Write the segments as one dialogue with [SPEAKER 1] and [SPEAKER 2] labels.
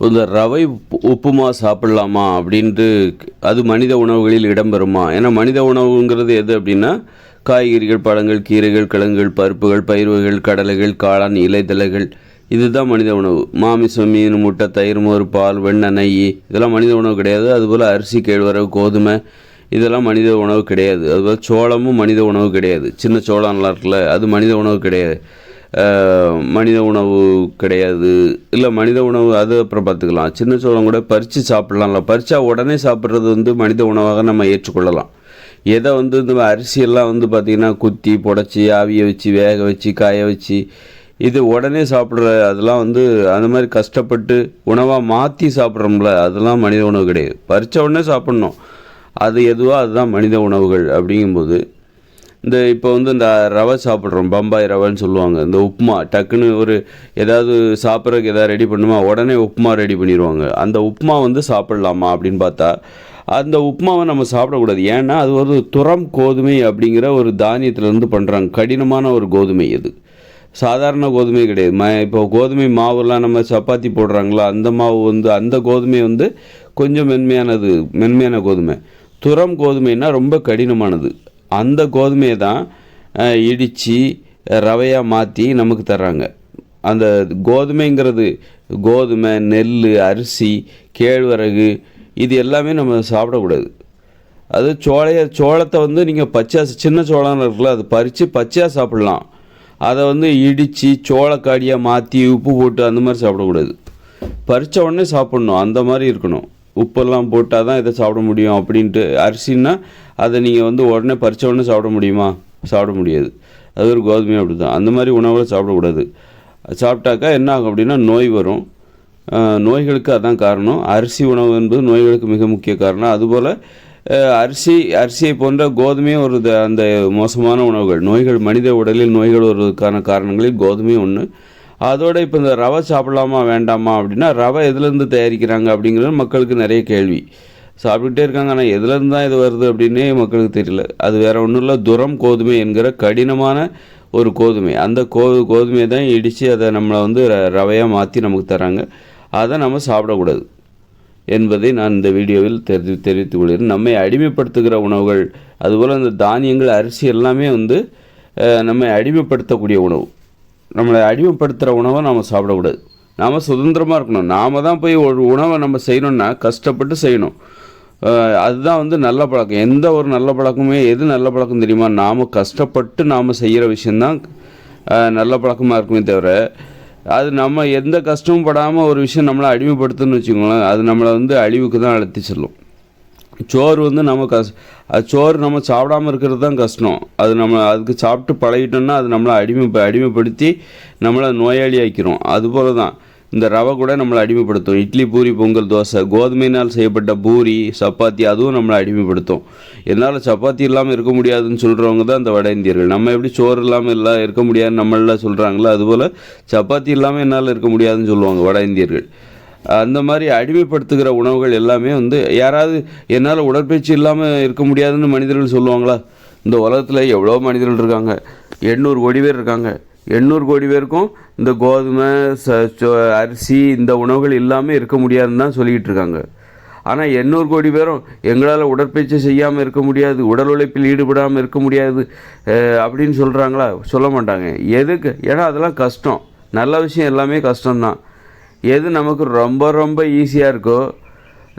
[SPEAKER 1] இந்த ரவை உப்பு- உப்புமா சாப்பிடலாமா அப்படின்ட்டு அது மனித உணவுகளில் இடம்பெறுமா? ஏன்னா மனித உணவுங்கிறது எது அப்படின்னா காய்கறிகள் பழங்கள் கீரைகள் கிழங்குகள் பருப்புகள் பயிர் வகைகள் கடலைகள் காளான் இலைதலைகள் இதுதான் மனித உணவு. மாமிசம் மீன் முட்டை தயிர் மோர் பால் வெண்ணெய் நெய் இதெல்லாம் மனித உணவு கிடையாது. அதுபோல் அரிசி கேழ்வரகு கோதுமை இதெல்லாம் மனித உணவு கிடையாது. அதுபோல் சோளமும் மனித உணவு கிடையாது. சின்ன சோளம்லாம் இருக்குல்ல அது மனித உணவு கிடையாது. மனித உணவு கிடையாது. இல்லை மனித உணவு அது அப்புறம் பார்த்துக்கலாம். சின்ன சோளம் கூட பறித்து சாப்பிட்லாம்ல பறிச்சா உடனே சாப்பிட்றது வந்து மனித உணவாக நம்ம ஏற்றுக்கொள்ளலாம். எதை வந்து இந்த அரிசியெல்லாம் வந்து பார்த்திங்கன்னா குத்தி புடச்சி ஆவிய வச்சு வேக வச்சு காய வச்சு இது உடனே சாப்பிட்ற அதெல்லாம் வந்து அந்த மாதிரி கஷ்டப்பட்டு உணவாக மாற்றி சாப்பிட்றோம்ல அதெல்லாம் மனித உணவு கிடையாது. பறித்த உடனே சாப்பிட்ணும். அது எதுவோ அதுதான் மனித உணவுகள் அப்படிங்கும்போது இந்த இப்போ வந்து இந்த ரவை சாப்பிட்றோம் பம்பாய் ரவைன்னு சொல்லுவாங்க. இந்த உப்புமா டக்குன்னு ஒரு ஏதாவது சாப்பிட்றதுக்கு எதாவது ரெடி பண்ணுமா உடனே உப்புமா ரெடி பண்ணிடுவாங்க அந்த உப்புமா வந்து சாப்பிட்லாமா அப்படின்னு பார்த்தா அந்த உப்புமாவை நம்ம சாப்பிடக்கூடாது. ஏன்னா அது ஒரு துரம் கோதுமை அப்படிங்கிற ஒரு தானியத்திலேருந்து பண்ணுறாங்க கடினமான ஒரு கோதுமை அது சாதாரண கோதுமை கிடையாது. ம இப்போ கோதுமை மாவுலாம் நம்ம சப்பாத்தி போடுறாங்களோ அந்த மாவு வந்து அந்த கோதுமை வந்து கொஞ்சம் மென்மையானது மென்மையான கோதுமை. துரம் கோதுமைன்னா ரொம்ப கடினமானது. அந்த கோதுமையை தான் இடித்து ரவையாக மாற்றி நமக்கு தர்றாங்க. அந்த கோதுமைங்கிறது கோதுமை நெல் அரிசி கேழ்வரகு இது எல்லாமே நம்ம சாப்பிடக்கூடாது. அது சோளைய சோளத்தை வந்து நீங்கள் பச்சையாக சின்ன சோளம் இருக்குல்ல அது பறித்து பச்சையாக சாப்பிட்லாம். அதை வந்து இடித்து சோளக்காடியாக மாற்றி உப்பு போட்டு அந்த மாதிரி சாப்பிடக்கூடாது. பறித்த உடனே சாப்பிட்ணும் அந்த மாதிரி இருக்கணும். உப்பெல்லாம் போட்டால் தான் இதை சாப்பிட முடியும் அப்படின்ட்டு. அரிசின்னா அதை நீங்கள் வந்து உடனே பறித்த உடனே சாப்பிட முடியுமா? சாப்பிட முடியாது. அது ஒரு கோதுமை அப்படி தான் அந்த மாதிரி உணவுகளை சாப்பிடக்கூடாது. சாப்பிட்டாக்கா என்ன ஆகும் அப்படின்னா நோய் வரும். நோய்களுக்கு அதான் காரணம். அரிசி உணவு என்பது நோய்களுக்கு மிக முக்கிய காரணம். அதுபோல் அரிசி அரிசியை போன்ற கோதுமையும் ஒரு த- அந்த மோசமான உணவுகள். நோய்கள் மனித உடலில் நோய்கள் வருவதற்கான காரணங்களில் கோதுமையும் ஒன்று அதோடு இப்போ இந்த ரவை சாப்பிடலாமா வேண்டாமா அப்படின்னா ரவை எதுலேருந்து தயாரிக்கிறாங்க அப்படிங்கிறது மக்களுக்கு நிறைய கேள்வி. சாப்பிட்டுட்டே இருக்காங்க. ஆனால் எதுலேருந்து தான் இது வருது அப்படின்னே மக்களுக்கு தெரியல. அது வேறு ஒன்றும் இல்லை. துரம் கோதுமை என்கிற கடினமான ஒரு கோதுமை. அந்த கோ கோதுமையை தான் இடித்து அதை நம்மளை வந்து ர- ரவையாக மாற்றி நமக்கு தராங்க அதை நம்ம சாப்பிடக்கூடாது என்பதை நான் இந்த வீடியோவில் தெரிவி தெரிவித்துக் கொள்கிறேன். நம்மை அடிமைப்படுத்துகிற உணவுகள் அதுபோல் அந்த தானியங்கள் அரிசி எல்லாமே வந்து நம்மை அடிமைப்படுத்தக்கூடிய உணவு. நம்மளை அடிமைப்படுத்துகிற உணவை நம்ம சாப்பிடக்கூடாது. நாம் சுதந்திரமாக இருக்கணும். நாம் தான் போய் ஒரு உணவை நம்ம செய்யணும்னா கஷ்டப்பட்டு செய்யணும். அதுதான் வந்து நல்ல பழக்கம். எந்த ஒரு நல்ல பழக்கமே எது நல்ல பழக்கம் தெரியுமா? நாம் கஷ்டப்பட்டு நாம் செய்கிற விஷயந்தான் நல்ல பழக்கமாக இருக்குமே தவிர அது நம்ம எந்த கஷ்டமும் படாமல் ஒரு விஷயம் நம்மளை அடிமைப்படுத்துன்னு வச்சுக்கோங்களேன் அது நம்மளை வந்து அழிவுக்கு தான் அழைத்து செல்லும். சோறு வந்து நம்ம கஷ் அது சோறு நம்ம சாப்பிடாமல் இருக்கிறது தான் கஷ்டம். அது நம்ம அதுக்கு சாப்பிட்டு பழகிட்டோம்னா அது நம்மளை அடிமை அடிமைப்படுத்தி நம்மளை நோயாளி ஆக்கிரும் அதுபோல தான் இந்த ரவை கூட நம்மளை அடிமைப்படுத்தும். இட்லி பூரி பொங்கல் தோசை கோதுமையினால் செய்யப்பட்ட பூரி சப்பாத்தி அதுவும் நம்மளை அடிமைப்படுத்தும். என்னால் சப்பாத்தி இல்லாமல் இருக்க முடியாதுன்னு சொல்கிறவங்க தான் இந்த வட இந்தியர்கள். நம்ம எப்படி சோறு இல்லாமல் இல்லை இருக்க முடியாதுன்னு நம்மளில் சொல்கிறாங்களோ அதுபோல் சப்பாத்தி இல்லாமல் என்னால் இருக்க முடியாதுன்னு சொல்லுவாங்க வட இந்தியர்கள். அந்த மாதிரி அடிமைப்படுத்துகிற உணவுகள் எல்லாமே வந்து யாராவது என்னால் உடற்பயிற்சி இல்லாமல் இருக்க முடியாதுன்னு மனிதர்கள் சொல்லுவாங்களா? இந்த உலகத்தில் எவ்வளோ மனிதர்கள் இருக்காங்க. எண்ணூறு கோடி பேர் இருக்காங்க. எண்ணூறு கோடி பேருக்கும் இந்த கோதுமை ச சோ- அரிசி இந்த உணவுகள் இல்லாமல் இருக்க முடியாதுன்னு தான் சொல்லிக்கிட்டு இருக்காங்க. ஆனால் எண்ணூறு கோடி பேரும் எங்களால் உடற்பயிற்சி செய்யாமல் இருக்க முடியாது உடல் உழைப்பில் ஈடுபடாமல் இருக்க முடியாது அப்படின்னு சொல்கிறாங்களா சொல்ல மாட்டாங்க. எதுக்கு? ஏன்னா அதெல்லாம் கஷ்டம். நல்ல விஷயம் எல்லாமே கஷ்டம்தான். எது நமக்கு ரொம்ப ரொம்ப ஈஸியாக இருக்கோ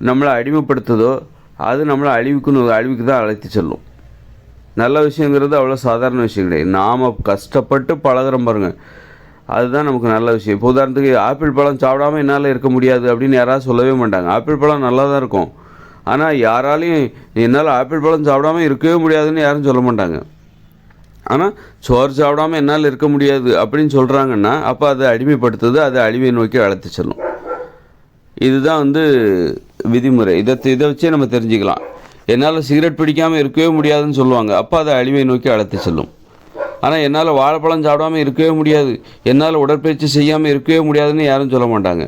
[SPEAKER 1] நம்மளை அடிமைப்படுத்துதோ அது நம்மளை அழிவுக்குன்னு அழிவுக்கு தான் அழைத்து செல்லும். நல்ல விஷயங்கிறது அவ்வளோ சாதாரண விஷயம் கிடையாது. நாம் கஷ்டப்பட்டு பழகிறோம் பாருங்கள் அதுதான் நமக்கு நல்ல விஷயம். இப்போ உதாரணத்துக்கு ஆப்பிள் பழம் சாப்பிடாம என்னால் இருக்க முடியாது அப்படின்னு யாராவது சொல்லவே மாட்டாங்க. ஆப்பிள் பழம் நல்லா தான் இருக்கும். ஆனால் யாராலையும் என்னால் ஆப்பிள் பழம் சாப்பிடாம இருக்கவே முடியாதுன்னு யாரும் சொல்ல மாட்டாங்க. ஆனால் சோறு சாப்பிடாம என்னால் இருக்க முடியாது அப்படின்னு சொல்கிறாங்கன்னா அப்போ அதை அடிமைப்படுத்துது அதை அழிவை நோக்கி அழைத்து செல்லும். இதுதான் வந்து விதிமுறை. இதை இதை வச்சே நம்ம தெரிஞ்சுக்கலாம். என்னால் சிகரெட் பிடிக்காமல் இருக்கவே முடியாதுன்னு சொல்லுவாங்க. அப்போ அதை அழிவை நோக்கி அழைத்து செல்லும். ஆனால் என்னால் வாழைப்பழம் சாப்பிடாம இருக்கவே முடியாது. என்னால் உடற்பயிற்சி செய்யாமல் இருக்கவே முடியாதுன்னு யாரும் சொல்ல மாட்டாங்க.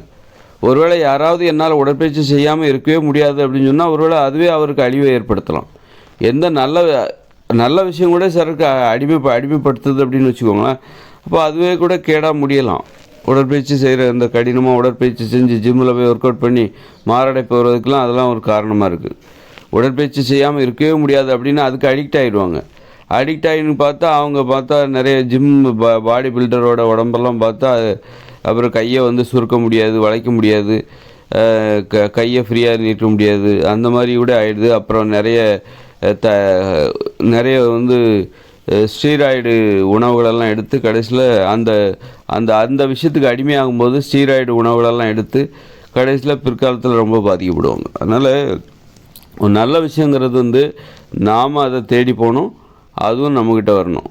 [SPEAKER 1] ஒருவேளை யாராவது என்னால் உடற்பயிற்சி செய்யாமல் இருக்கவே முடியாது அப்படின்னு சொன்னால் ஒருவேளை அதுவே அவருக்கு அழிவை ஏற்படுத்தலாம். எந்த நல்ல நல்ல விஷயம் கூட சிலருக்கு அடிமை அடிமைப்படுத்துது அப்படின்னு வச்சுக்கோங்களேன். அப்போ அதுவே கூட கேடாக முடியலாம். உடற்பயிற்சி செய்கிற இந்த கடினமாக உடற்பயிற்சி செஞ்சு ஜிம்மில் போய் ஒர்க் அவுட் பண்ணி மாரடைப்பு வருவதுக்கெலாம் அதெல்லாம் ஒரு காரணமாக இருக்குது உடற்பயிற்சி செய்யாமல் இருக்கவே முடியாது அப்படின்னு அதுக்கு அடிக்ட் ஆகிடுவாங்க அடிக்ட் ஆகின்னு பார்த்தா அவங்க பார்த்தா நிறைய ஜிம் பாடி பில்டரோட உடம்பெல்லாம் பார்த்தா அப்புறம் கையை வந்து சுருக்க முடியாது வளைக்க முடியாது க கையை ஃப்ரீயாக நீட்ட முடியாது அந்த மாதிரி கூட ஆகிடுது அப்புறம் நிறைய த நிறைய வந்து ஸ்டீராய்டு உணவுகளெல்லாம் எடுத்து கடைசியில் அந்த அந்த அந்த விஷயத்துக்கு அடிமையாகும்போது ஸ்டீராய்டு உணவுகளெல்லாம் எடுத்து கடைசியில் பிற்காலத்தில் ரொம்ப பாதிக்கப்படுவாங்க. அதனால் ஒரு நல்ல விஷயங்கிறது வந்து நாம் அதை தேடி போகணும் அதுவும் நம்மக்கிட்ட வரணும்.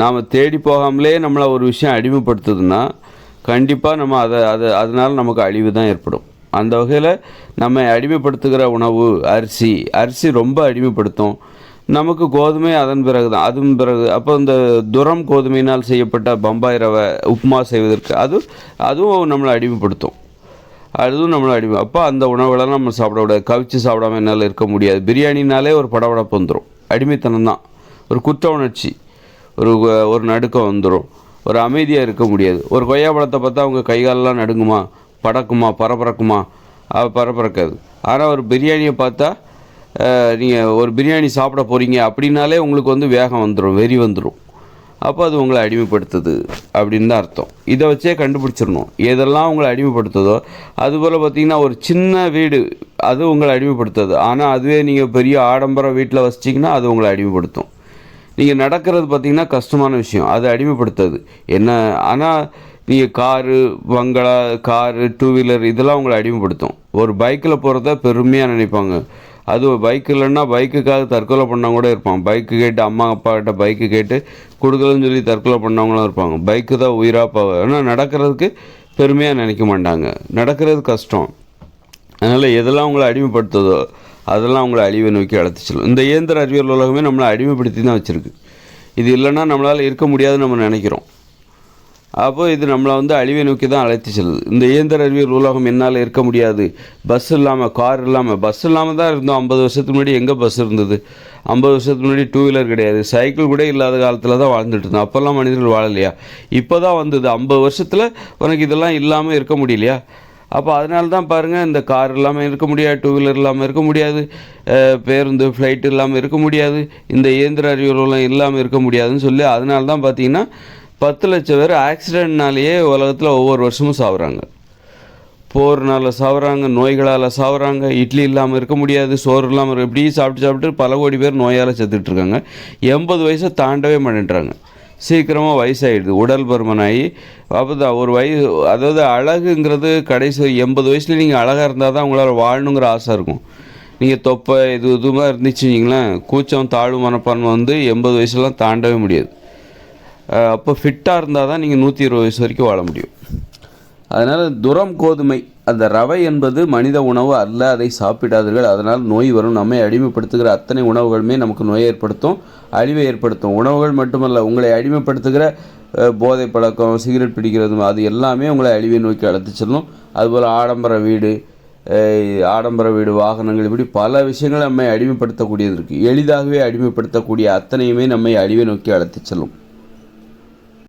[SPEAKER 1] நாம் தேடி போகாமலே நம்மளை ஒரு விஷயம் அடிமைப்படுத்துதுன்னா கண்டிப்பாக நம்ம அதை அதை அதனால் நமக்கு அழிவு தான் ஏற்படும். அந்த வகையில் நம்ம அடிமைப்படுத்துகிற உணவு அரிசி அரிசி ரொம்ப அடிமைப்படுத்தும். நமக்கு கோதுமை அதன் பிறகு தான் அதுவும் பிறகு அப்போ இந்த துரம் கோதுமையினால் செய்யப்பட்ட பம்பாய் ரவை உப்புமா செய்வதற்கு அது அதுவும் நம்மளை அடிமைப்படுத்தும். அதுவும் நம்மளை அடிமை அப்போ அந்த உணவுகளெல்லாம் நம்ம சாப்பிடக்கூடாது கவிச்சு சாப்பிடாம என்னால் இருக்க முடியாது. பிரியாணினாலே ஒரு படபடப்பு வந்துடும் அடிமைத்தனம் தான். ஒரு குற்ற உணர்ச்சி. ஒரு ஒரு நடுக்கம் வந்துடும் ஒரு அமைதியாக இருக்க முடியாது. ஒரு கொய்யா பழத்தை பார்த்தா அவங்க கைகாலெலாம் நடுங்குமா? படக்குமா? பரபரக்குமா? பரபரக்காது. ஆனால் ஒரு பிரியாணியை பார்த்தா நீங்கள் ஒரு பிரியாணி சாப்பிட போகிறீங்க அப்படின்னாலே உங்களுக்கு வந்து வேகம் வந்துடும் வெறி வந்துடும் அப்போ அது உங்களை அடிமைப்படுத்துது அப்படின்னு தான் அர்த்தம். இதை வச்சே கண்டுபிடிச்சிடணும். எதெல்லாம் உங்களை அடிமைப்படுத்துதோ அதுபோல் பார்த்தீங்கன்னா ஒரு சின்ன வீடு அது உங்களை அடிமைப்படுத்துது. ஆனால் அதுவே நீங்கள் பெரிய ஆடம்பர வீட்டில் வச்சிட்டிங்கன்னா அது உங்களை அடிமைப்படுத்தும். நீங்கள் நடக்கிறது பார்த்திங்கன்னா கஷ்டமான விஷயம். அது அடிமைப்படுத்துது. என்ன ஆனால் காரு பங்களா காரு டூ வீலர் இதெல்லாம் உங்களை அடிமைப்படுத்தும். ஒரு பைக்கில் போகிறத பெருமையாக நினைப்பாங்க. அது பைக் இல்லைன்னா பைக்குக்காக தற்கொலை பண்ணவங்க கூட இருப்பாங்க. பைக்கு கேட்டு அம்மா அப்பா கிட்ட பைக்கு கேட்டு கொடுக்கலன்னு சொல்லி தற்கொலை பண்ணவங்களும் இருப்பாங்க. பைக்கு தான் உயிராக போக. ஆனால் நடக்கிறதுக்கு பெருமையாக நினைக்க மாட்டாங்க. நடக்கிறது கஷ்டம். அதனால் எதெல்லாம் அவங்கள அடிமைப்படுத்துதோ அதெல்லாம் அவங்கள அழிவை நோக்கி அழைத்து செல்லும். இந்த இயந்திர அறிவியல் உலகமே நம்மளை அடிமைப்படுத்தி தான் வச்சுருக்கு. இது இல்லைன்னா நம்மளால் இருக்க முடியாதுன்னு நம்ம நினைக்கிறோம். அப்போ இது நம்மளை வந்து அழிவை நோக்கி தான் அழைத்து செல்லுது. இந்த இயந்திர அறிவியல் உலகம் என்னால் இருக்க முடியாது. பஸ் இல்லாமல் கார் இல்லாமல் பஸ் இல்லாமல் தான் இருந்தோம். ஐம்பது வருஷத்துக்கு முன்னாடி எங்கே பஸ் இருந்தது? ஐம்பது வருஷத்துக்கு முன்னாடி டூ வீலர் கிடையாது. சைக்கிள் கூட இல்லாத காலத்தில் தான் வாழ்ந்துட்டு இருந்தோம். அப்போல்லாம் மனிதர்கள் வாழலையா? இப்போ தான் வந்தது. ஐம்பது வருஷத்தில் உனக்கு இதெல்லாம் இல்லாமல் இருக்க முடியலையா? அப்போ அதனால தான் பாருங்கள் இந்த கார் இல்லாமல் இருக்க முடியாது டூ வீலர் இல்லாமல் இருக்க முடியாது பேருந்து ஃப்ளைட் இல்லாமல் இருக்க முடியாது இந்த இயந்திர அறிவியலாம் இல்லாமல் இருக்க முடியாதுன்னு சொல்லி அதனால தான் பார்த்தீங்கன்னா பத்து லட்சம் பேர் ஆக்சிடென்ட்னாலேயே உலகத்தில் ஒவ்வொரு வருஷமும் சாகுறாங்க போர்னால சாவுறாங்க நோய்களால் சாவுறாங்க இட்லி இல்லாமல் இருக்க முடியாது சோறு இல்லாமல் இருக்க இப்படி சாப்பிட்டு சாப்பிட்டு பல கோடி பேர் நோயால் செத்துட்ருக்காங்க எண்பது வயசை தாண்டவே மாட்டேன்றாங்க சீக்கிரமாக வயசாகிடுது உடல் பருமனாகி அப்போ தான் ஒரு வயசு அதாவது அழகுங்கிறது கடைசி எண்பது வயசில் நீங்கள் அழகாக இருந்தால் தான் உங்களால் வாழணுங்கிற ஆசை இருக்கும். நீங்கள் தொப்பை இது இதுமாக இருந்துச்சுங்களேன் கூச்சம் தாழ்வு மனப்பான்மை வந்து எண்பது வயசுலாம் தாண்டவே முடியாது. அப்போ ஃபிட்டாக இருந்தால் தான் நீங்கள் நூற்றி இருபது வயசு வரைக்கும் வாழ முடியும். அதனால் துரம் கோதுமை அந்த ரவை என்பது மனித உணவு அல்ல அதை சாப்பிடாதீர்கள். அதனால் நோய் வரும். நம்மை அடிமைப்படுத்துகிற அத்தனை உணவுகளுமே நமக்கு நோயை ஏற்படுத்தும் அழிவை ஏற்படுத்தும். உணவுகள் மட்டுமல்ல உங்களை அடிமைப்படுத்துகிற போதை பழக்கம் சிகரெட் பிடிக்கிறது அது எல்லாமே உங்களை அழிவை நோக்கி அழைத்து செல்லும். அதுபோல் ஆடம்பர வீடு ஆடம்பர வீடு வாகனங்கள் இப்படி பல விஷயங்கள் நம்மை அடிமைப்படுத்தக்கூடியது இருக்குது எளிதாகவே அடிமைப்படுத்தக்கூடிய அத்தனையுமே நம்மை அழிவை நோக்கி அழைத்து செல்லும்.